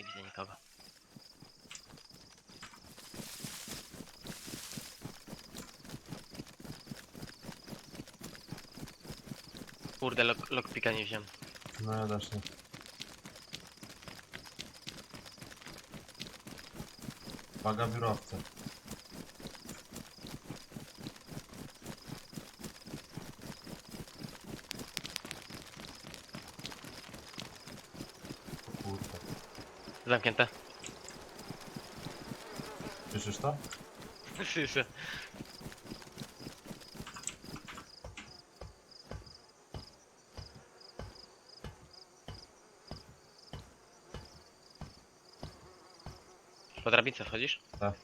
Nie widzę nikogo. Kurde, lock, lockpicka nie wziąłem. No ja też nie. Uwaga biurowce. O kurde. Zamknięte. Słyszysz to? Słyszę. Po drabince wchodzisz? Tak.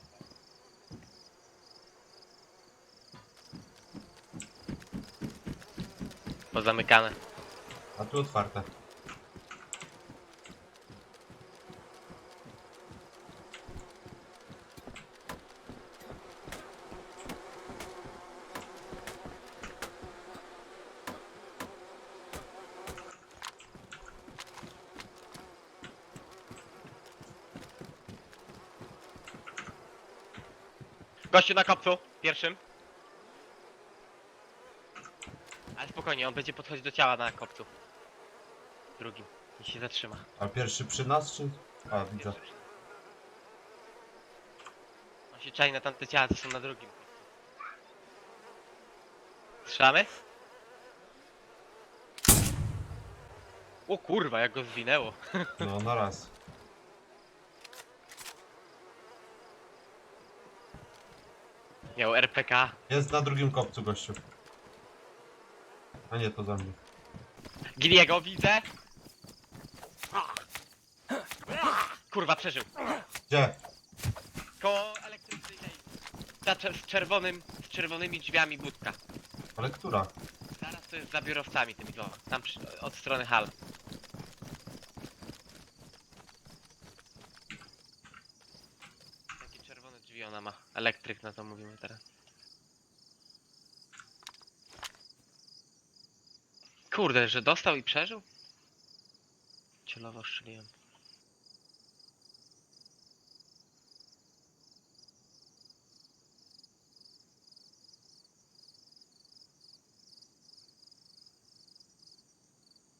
Pozamykane. A tu otwarte. Gościu na kopcu, pierwszym. Ale spokojnie, on będzie podchodzić do ciała na kopcu. Drugim. I się zatrzyma. A pierwszy przy nas czy? A widzę. Pierwszy. On się czai na tamte ciała, co są na drugim. Strzelamy? O kurwa, jak go zwinęło. No na raz. Miał RPK. Jest na drugim kopcu gościu. A nie, to za mnie. Giliego widzę. Kurwa, przeżył. Gdzie? Koło elektrycznej. Za czer- z czerwonym, z czerwonymi drzwiami budka. Ale która? Zaraz to jest za biurowcami tymi dwoma. Tam przy, od strony hal. Takie czerwone drzwi ona ma. Elektryk na to mówimy teraz. Kurde, że dostał i przeżył? Cielowo strzeliłem.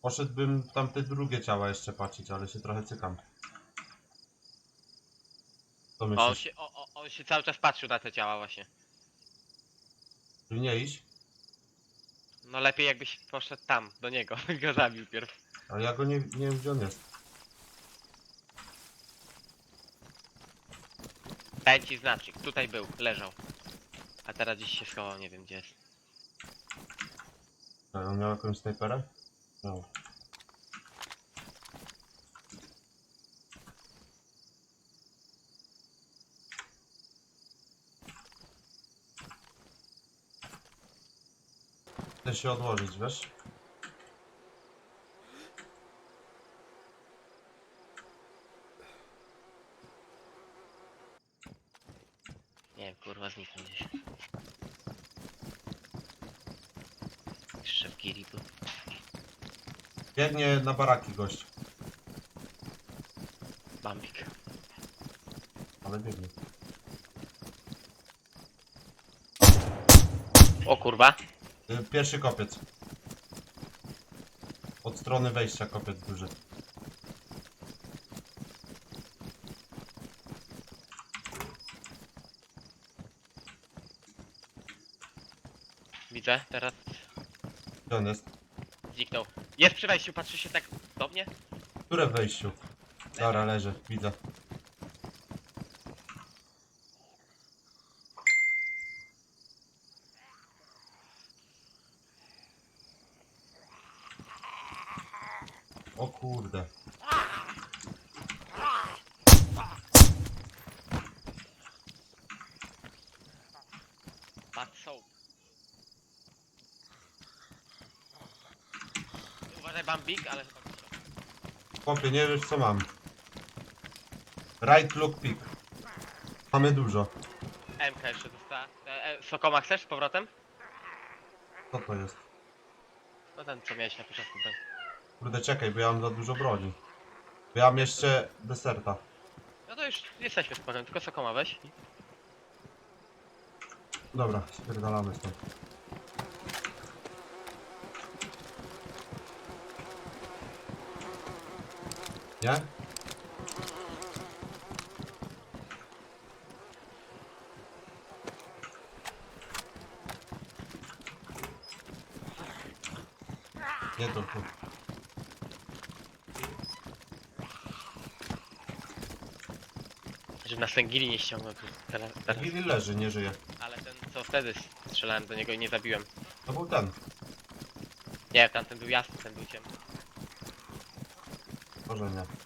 Poszedłbym tamte drugie ciała jeszcze patrzeć, ale się trochę cykam. Co O, myślisz? się, o, o, on się cały czas patrzył na te ciała właśnie. Tu nie iść? No lepiej jakbyś poszedł tam, do niego, go zabił pierw. Ale ja go nie, nie wiem gdzie on jest. Daj ci znacznik, tutaj był, leżał. A teraz gdzieś się schował, nie wiem gdzie jest. A on miał jakąś snajperę? No. Się odłożyć, wiesz? Nie kurwa, zniknął gdzieś. Jeszcze w giri był. Biegnie na baraki gość, Bambik. ale biegnie. O kurwa. Y, Pierwszy kopiec. Od strony wejścia kopiec duży. Widzę, teraz Gdzie on jest? zniknął. Jest przy wejściu, patrzy się tak do mnie. Które w wejściu? Dobra, leży, widzę. O kurde. Bad soap. Uważaj Bambik, ale chyba. Chłopie, nie wiesz co mam. Right look pick. Mamy dużo. MK jeszcze dostała. E, e, Sokoma chcesz z powrotem? Co to jest? No ten co miałeś na początku. Ten. Kurde, czekaj, bo ja mam za dużo broni. Ja mam jeszcze deserta. No to już jesteśmy spokojnie, tylko sokoma weź. Dobra, spierdalamy stąd. Nie? Nie to tu. Żeby nas ten gili nie ściągnął tu teraz. teraz. Leży, nie żyje. Ale ten co wtedy strzelałem do niego i nie zabiłem. To był ten. Nie, tamten był jasny, ten był ciemny. Może nie.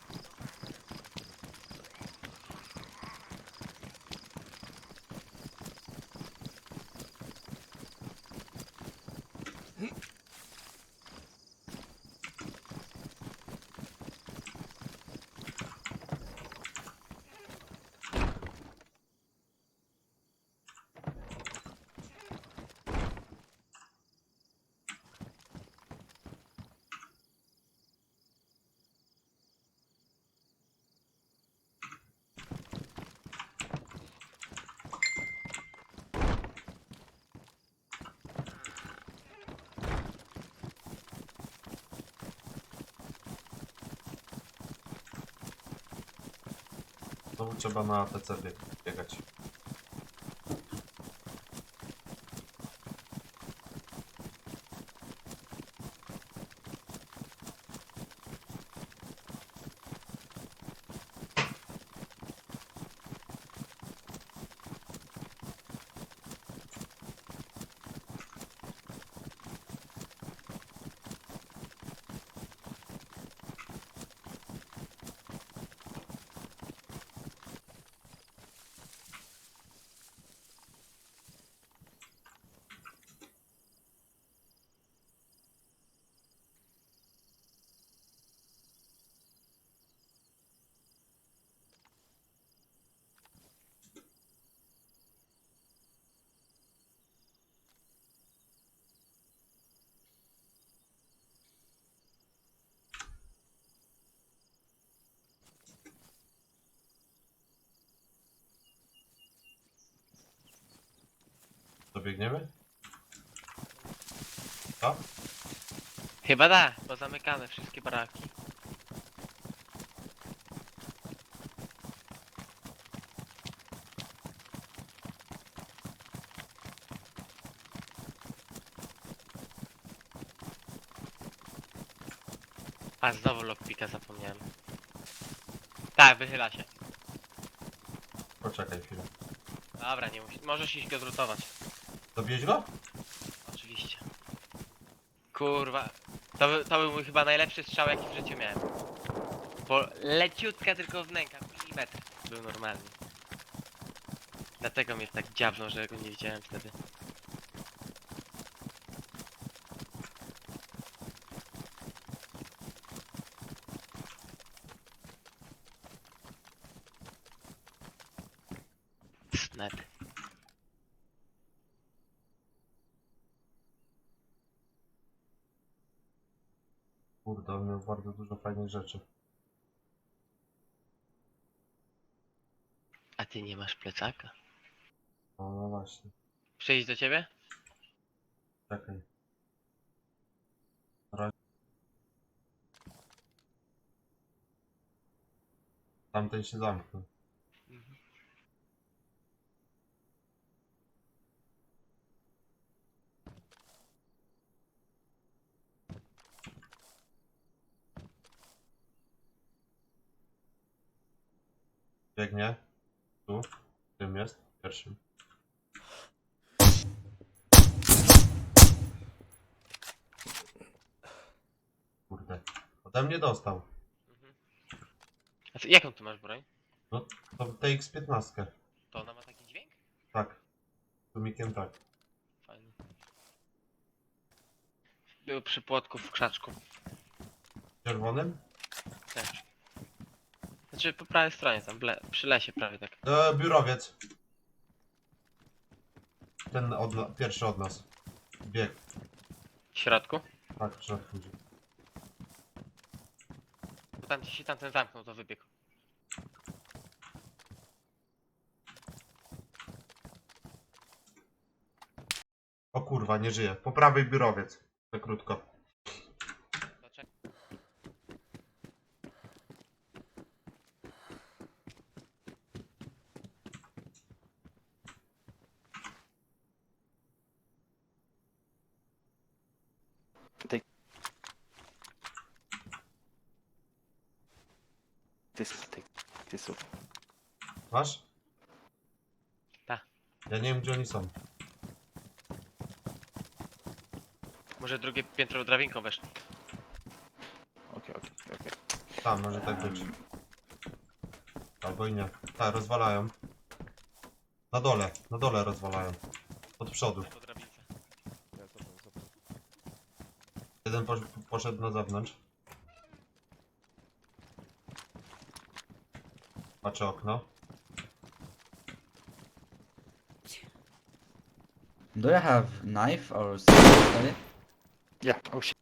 Znowu trzeba na ATC bieg- biegać. Dobiegniemy? Co? Chyba da, bo zamykane wszystkie baraki. A znowu lockpicka zapomniałem. Tak, wychyla się. Poczekaj chwilę. Dobra, nie musi. Możesz iść go zrutować. Dobiłeś go? Oczywiście. Kurwa. To, to był mój chyba najlepszy strzał jaki w życiu miałem. Bo leciutka tylko wnęka, milimetr był normalny. Dlatego mnie tak dziabnął, że go nie widziałem wtedy. Kurde, on miał bardzo dużo fajnych rzeczy. A ty nie masz plecaka? No, no właśnie. Przyjść do ciebie? Czekaj. Ra- Tamten się zamknął. Biegnie. Tu. Tym jest. Pierwszym. Kurde. Ode mnie dostał. Mhm. A ty, jaką ty masz broń? No, to TX-15. To ona ma taki dźwięk? Tak. Z Tumikiem tak. Fajny. Był przy płotku w krzaczku. Czerwonym? Też. Znaczy po prawej stronie tam, ble, przy lesie prawie tak. E, biurowiec. Ten od, na- pierwszy od nas. Bieg. W środku? Tak, trzech ludzi. tam ci się tamten zamknął, to wybiegł. O kurwa, nie żyje. Po prawej biurowiec. Na krótko. Take this off. Masz? Ta. Ja nie wiem, gdzie oni są. Może drugie piętro drabinką weszło. Okay, okay, okay. Tam, może tak być. Albo i nie. Tak, rozwalają. Na dole, na dole rozwalają. Od przodu. Po drabince. Jeden posz poszedł na zewnątrz. Patrzę okno. Do you have knife or something? yeah, oh shit.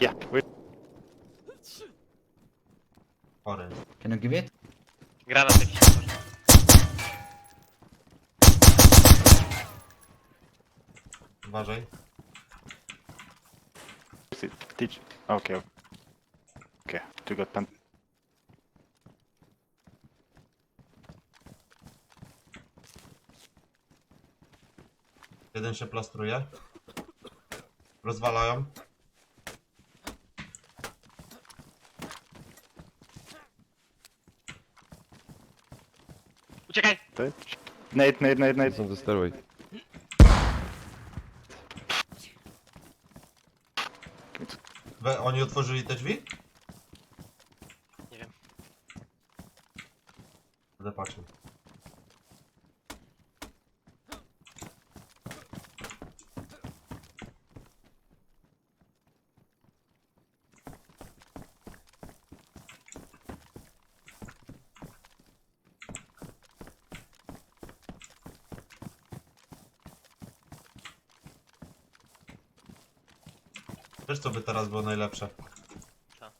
Yeah, wait. Chory. Can you give it? Granat jakiś. Uważaj. Teach. Okay. Okay, you got pen. Jeden się plastruje. Rozwalają. Uciekaj! Touch. Nate, Nate, Nate, Nate. On the stairway. We, oni otworzyli te drzwi? Nie wiem. Będę patrzył. Wiesz co by teraz było najlepsze? Co?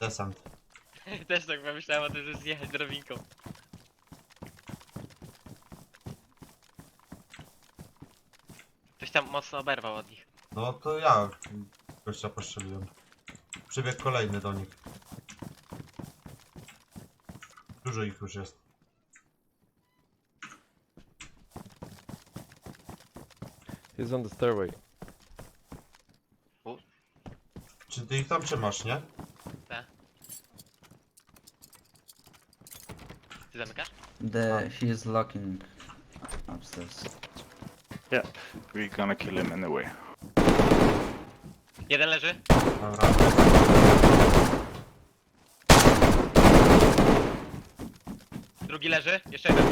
Desant. Też tak pomyślałem o tym, że zjechać drabinką. Ktoś tam mocno oberwał od nich. No to ja gościa postrzeliłem. Przybiegł kolejny do nich. Dużo ich już jest. He's on the stairway. Czy ty ich tam trzymasz, nie? Tak. Ty zamykasz? The he is locking upstairs. We're gonna kill him anyway. Jeden leży. Dobra. Drugi leży. Jeszcze jeden.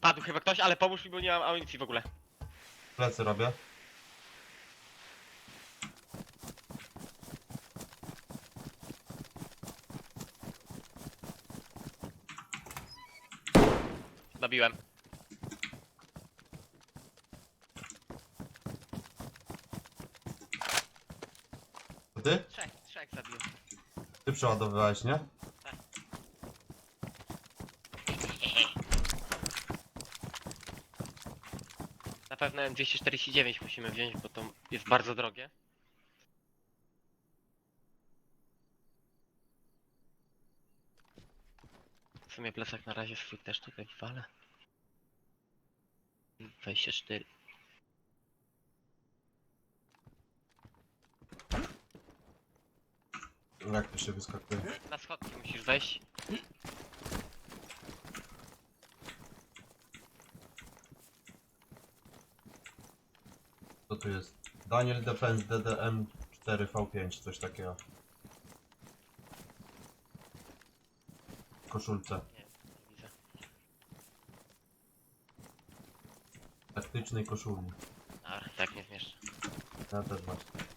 Padł chyba ktoś, ale pomóż mi, bo nie mam amunicji w ogóle. Plecy robię. Zabiłem. To ty? Trzech, trzech zabiłem. Ty przeładowywałeś, nie? Na pewno M249 musimy wziąć, bo to jest bardzo drogie. W sumie plecak na razie swój też tutaj walę. 24. Jak to się wyskakuje? Na schodki musisz wejść. Co tu jest? Daniel Defense DDM 4V5, coś takiego. W koszulce. Nie, nie widzę. Taktycznej koszuli. Tak nie zmieszczę. Ja też właśnie.